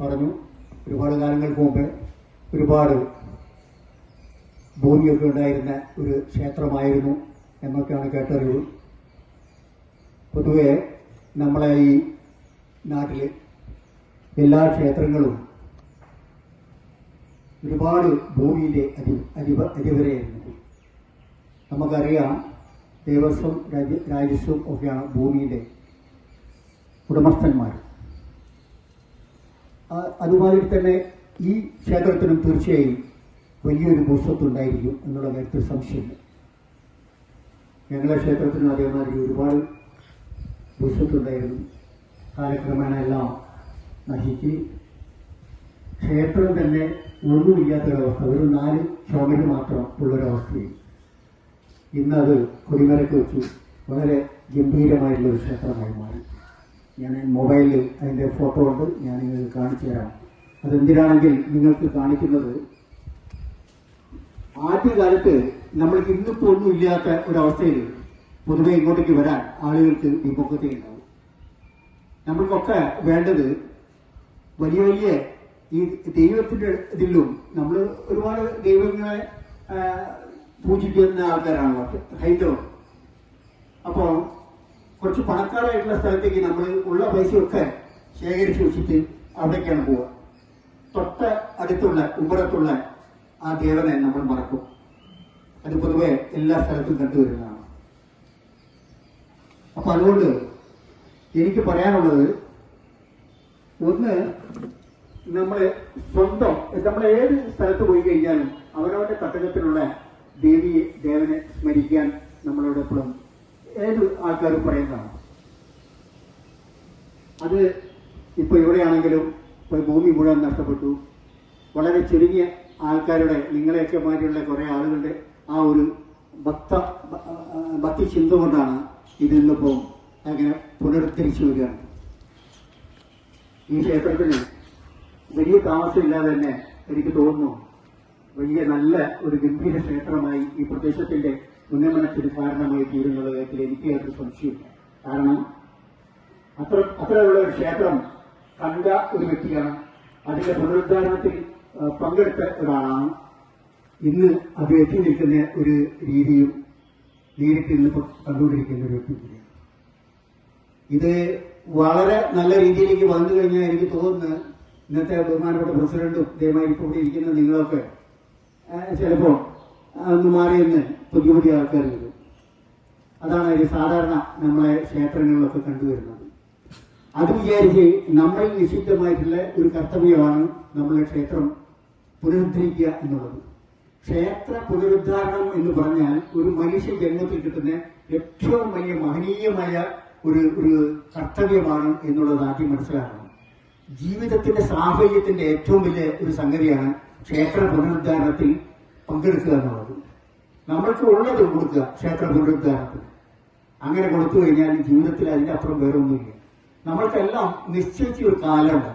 പറഞ്ഞു. ഒരുപാട് കാലങ്ങൾക്ക് മുമ്പ് ഒരുപാട് ഭൂമിയൊക്കെ ഉണ്ടായിരുന്ന ഒരു ക്ഷേത്രമായിരുന്നു എന്നൊക്കെയാണ് കേട്ടറിവ്. പൊതുവെ നമ്മളെ ഈ നാട്ടിൽ എല്ലാ ക്ഷേത്രങ്ങളും ഒരുപാട് ഭൂമിയിലെ അധി അധിപ അധിപരായിരുന്നു നമുക്കറിയാം ദേവസ്വം രാജ രാജസ്വം ഒക്കെയാണ് ഭൂമിയിലെ ഉടമസ്ഥന്മാർ അതുമാതിരി തന്നെ ഈ ക്ഷേത്രത്തിനും തീർച്ചയായും വലിയൊരു ഭൂസ്വത്തുണ്ടായിരിക്കും എന്നുള്ള കാര്യത്തിൽ സംശയമില്ല. ഞങ്ങളുടെ ക്ഷേത്രത്തിനും അതേമാതിരി ഒരുപാട് ഭൂസ്വത്തുണ്ടായിരുന്നു കാലക്രമേണ എല്ലാം നശിച്ച് ക്ഷേത്രം തന്നെ ഒന്നുമില്ലാത്തൊരവസ്ഥ ഒരു നാല് ചുമര് മാത്രം ഉള്ളൊരവസ്ഥയിൽ. ഇന്നത് കൊടിമരക്ക് വെച്ചു. വളരെ ഗംഭീരമായിട്ടുള്ള ഒരു ക്ഷേത്രമായി മാറി. ഞാൻ മൊബൈലിൽ അതിന്റെ ഫോട്ടോ ഉണ്ട്. ഞാൻ നിങ്ങൾക്ക് കാണിച്ചു തരാം. അതെന്തിനാണെങ്കിൽ നിങ്ങൾക്ക് കാണിക്കുന്നത് ആദ്യകാലത്ത് നമ്മൾക്ക് ഇന്നിപ്പോൾ ഒന്നും ഇല്ലാത്ത ഒരവസ്ഥയിൽ പൊതുവെ ഇങ്ങോട്ടേക്ക് വരാൻ ആളുകൾക്ക് വിമുഖത ഉണ്ടാവും. നമ്മൾക്കൊക്കെ വേണ്ടത് വലിയ വലിയ ഈ ദൈവത്തിന്റെ ഇതിലും നമ്മൾ ഒരുപാട് ദൈവങ്ങളെ പൂജിക്കുന്ന ആൾക്കാരാണ് ഹൈന്ദവർ അപ്പോൾ കുറച്ച് പണക്കാരായിട്ടുള്ള സ്ഥലത്തേക്ക് നമ്മൾ ഉള്ള പൈസയൊക്കെ ശേഖരിച്ച് വെച്ചിട്ട് അവിടേക്കാണ് പോവുക. തൊട്ട അടുത്തുള്ള ഉമ്പറത്തുള്ള ആ ദേവനെ നമ്മൾ മറക്കും. അത് പൊതുവെ എല്ലാ സ്ഥലത്തും കണ്ടുവരുന്നതാണ് അപ്പൊ അതുകൊണ്ട് എനിക്ക് പറയാനുള്ളത് ഒന്ന് നമ്മൾ സ്വന്തം നമ്മൾ ഏത് സ്ഥലത്ത് പോയി കഴിഞ്ഞാലും അവരവരുടെ തട്ടകത്തിലുള്ള ദേവിയെ ദേവനെ സ്മരിക്കാൻ നമ്മളോട് എപ്പോഴും ഏത് ആൾക്കാരും പറയുന്നതാണ്. അത് ഇപ്പൊ ഇവിടെയാണെങ്കിലും ഇപ്പൊ ഭൂമി മുഴുവൻ നഷ്ടപ്പെട്ടു. വളരെ ചുരുങ്ങിയ ആൾക്കാരുടെ നിങ്ങളെയൊക്കെ മാറ്റിയുള്ള കുറേ ആളുകളുടെ ആ ഒരു ഭക്ത ഭക്തി ചിന്ത കൊണ്ടാണ് ഇതിന്നിപ്പോ അങ്ങനെ പുനരുദ്ധരിച്ചു വരികയാണ്. ഈ ക്ഷേത്രത്തിന് വലിയ താമസമില്ലാതെ തന്നെ എനിക്ക് തോന്നുന്നു വലിയ നല്ല ഒരു ഗംഭീര ക്ഷേത്രമായി ഈ പ്രദേശത്തിന്റെ ഉന്നമനത്തിന് കാരണമായി തീരുന്നുള്ള കാര്യത്തിൽ എനിക്ക് യാതൊരു സംശയമില്ല കാരണം അത്ര അത്രയുള്ള ഒരു ക്ഷേത്രം കണ്ട ഒരു വ്യക്തിയാണ്. അതിന്റെ പുനരുദ്ധാരണത്തിൽ പങ്കെടുത്ത ഒരാളാണ്. ഇന്ന് അത് എത്തി നിൽക്കുന്ന ഒരു രീതിയും നേരിട്ട് ഇന്ന് കണ്ടുകൊണ്ടിരിക്കുന്ന ഒരു വ്യക്തി കൂടിയാണ് ഇത് വളരെ നല്ല രീതിയിലേക്ക് വന്നു കഴിഞ്ഞാൽ എനിക്ക് തോന്നുന്നു ഇന്നത്തെ ബഹുമാനപ്പെട്ട പ്രസിഡന്റും ഇപ്പോൾ ഇരിക്കുന്ന നിങ്ങളൊക്കെ ആ, ചിലപ്പോ ഒന്ന് മാറിയെന്ന് പുതിയ പുതിയ ആൾക്കാർ വരും. അതാണ് ഒരു സാധാരണ നമ്മളെ ക്ഷേത്രങ്ങളിലൊക്കെ കണ്ടുവരുന്നത്. അത് വിചാരിച്ച് നമ്മളിൽ നിഷിദ്ധമായിട്ടുള്ള ഒരു കർത്തവ്യമാണ് നമ്മളെ ക്ഷേത്രം പുനരുദ്ധരിക്കുക എന്നുള്ളത്. ക്ഷേത്ര പുനരുദ്ധാരണം എന്ന് പറഞ്ഞാൽ ഒരു മനുഷ്യ ജന്മത്തിൽ കിട്ടുന്ന ഏറ്റവും വലിയ മഹനീയമായ ഒരു ഒരു കർത്തവ്യമാണ് എന്നുള്ളത് ആദ്യം മനസ്സിലാക്കണം. ജീവിതത്തിന്റെ സാഫല്യത്തിന്റെ ഏറ്റവും വലിയ ഒരു സംഗതിയാണ് ക്ഷേത്ര പുനരുദ്ധാരണത്തിൽ പങ്കെടുക്കുക എന്നുള്ളത്. നമ്മൾക്ക് ഉള്ളത് കൊടുക്കുക ക്ഷേത്ര പുനരുദ്ധാരണത്തിൽ. അങ്ങനെ കൊടുത്തു കഴിഞ്ഞാൽ ജീവിതത്തിൽ അതിന്റെ അപ്പുറം വേറെ ഒന്നുമില്ല. നമ്മൾക്കെല്ലാം നിശ്ചയിച്ച ഒരു കാലമുണ്ട്.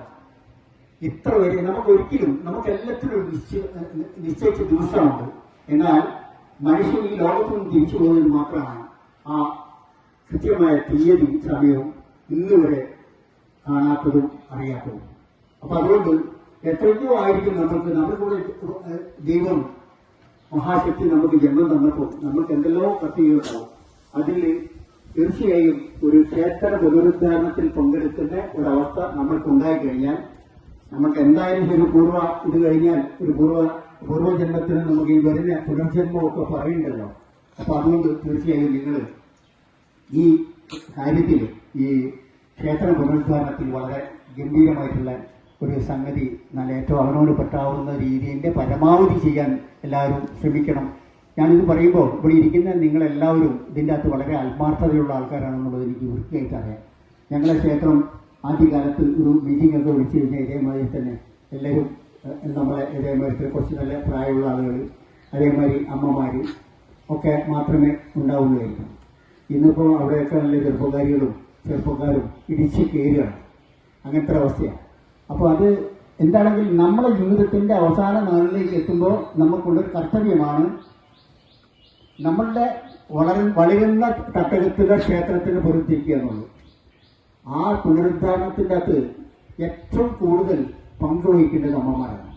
ഇത്ര വരെ നമുക്ക് ഒരിക്കലും നമുക്ക് എല്ലാത്തിനും ഒരു നിശ്ചയ നിശ്ചയിച്ച ദിവസമുണ്ട്. എന്നാൽ മനുഷ്യൻ ഈ ലോകത്തു നിന്ന് തിരിച്ചു പോകുന്നത് മാത്രമാണ് ആ കൃത്യമായ തീയതി സമയവും ഇന്ന് വരെ കാണാത്തതും അറിയാത്തതും. അപ്പൊ അതുകൊണ്ട് എത്രയോ ആയിരിക്കും നമ്മൾക്ക് നമ്മുടെ കൂടെ ദൈവം മഹാശക്തി നമുക്ക് ജന്മം തന്നപ്പോൾ നമുക്ക് എന്തെല്ലോ കത്തിയുണ്ടാവും അതിൽ തീർച്ചയായും ഒരു ക്ഷേത്ര പുനരുദ്ധാരണത്തിൽ പങ്കെടുക്കുന്ന ഒരവസ്ഥ നമ്മൾക്ക് ഉണ്ടായി കഴിഞ്ഞാൽ നമുക്ക് എന്തായാലും ഒരു പൂർവ ഇത് കഴിഞ്ഞാൽ ഒരു പൂർവ പൂർവജന്മത്തിന് നമുക്ക് ഈ വരുന്ന പുനർജന്മമൊക്കെ പറയണ്ടല്ലോ അപ്പൊ അതുകൊണ്ട് തീർച്ചയായും നിങ്ങൾ ഈ കാര്യത്തിൽ ഈ ക്ഷേത്ര പുനരുദ്ധാരണത്തിൽ വളരെ ഗംഭീരമായിട്ടുള്ള ഒരു സംഗതി നല്ല ഏറ്റവും അവനോട് പറ്റാവുന്ന രീതിയിന്റെ പരമാവധി ചെയ്യാൻ എല്ലാവരും ശ്രമിക്കണം. ഞാനിത് പറയുമ്പോൾ ഇവിടെ ഇരിക്കുന്ന നിങ്ങളെല്ലാവരും ഇതിന്റെ അകത്ത് വളരെ ആത്മാർത്ഥതയുള്ള ആൾക്കാരാണെന്നുള്ളത് എനിക്ക് വൃത്തിയായിട്ട് അറിയാം. ഞങ്ങളെ ക്ഷേത്രം ആദ്യകാലത്ത് ഒരു മീറ്റിംഗ് ഒക്കെ വിളിച്ചു കഴിഞ്ഞാൽ ഇതേമാതിരി തന്നെ എല്ലാവരും നമ്മളെ ഇതേമാതിരി കുറച്ച് നല്ല പ്രായമുള്ള ആളുകൾ അതേമാതിരി അമ്മമാർ ഒക്കെ മാത്രമേ ഉണ്ടാവുകയായിരിക്കും ഇന്നിപ്പോൾ അവിടെയൊക്കെ നല്ല ചെറുപ്പക്കാരികളും ചെറുപ്പക്കാരും ഇടിച്ച് കയറുകയാണ്. അങ്ങനത്തെ അവസ്ഥയാണ്. അപ്പോൾ അത് എന്താണെങ്കിൽ നമ്മുടെ ജീവിതത്തിന്റെ അവസാന നാളിലേക്ക് എത്തുമ്പോൾ നമുക്കുള്ള കർത്തവ്യമാണ് നമ്മളുടെ വളര വളരുന്ന തട്ടകത്തിലെ ക്ഷേത്രത്തിന് പുറത്തിരിക്കുക എന്നുള്ളത്. ആ പുനരുദ്ധാരണത്തിന്റെ അകത്ത് ഏറ്റവും കൂടുതൽ പങ്കുവഹിക്കേണ്ടത് അമ്മമാരാണ്.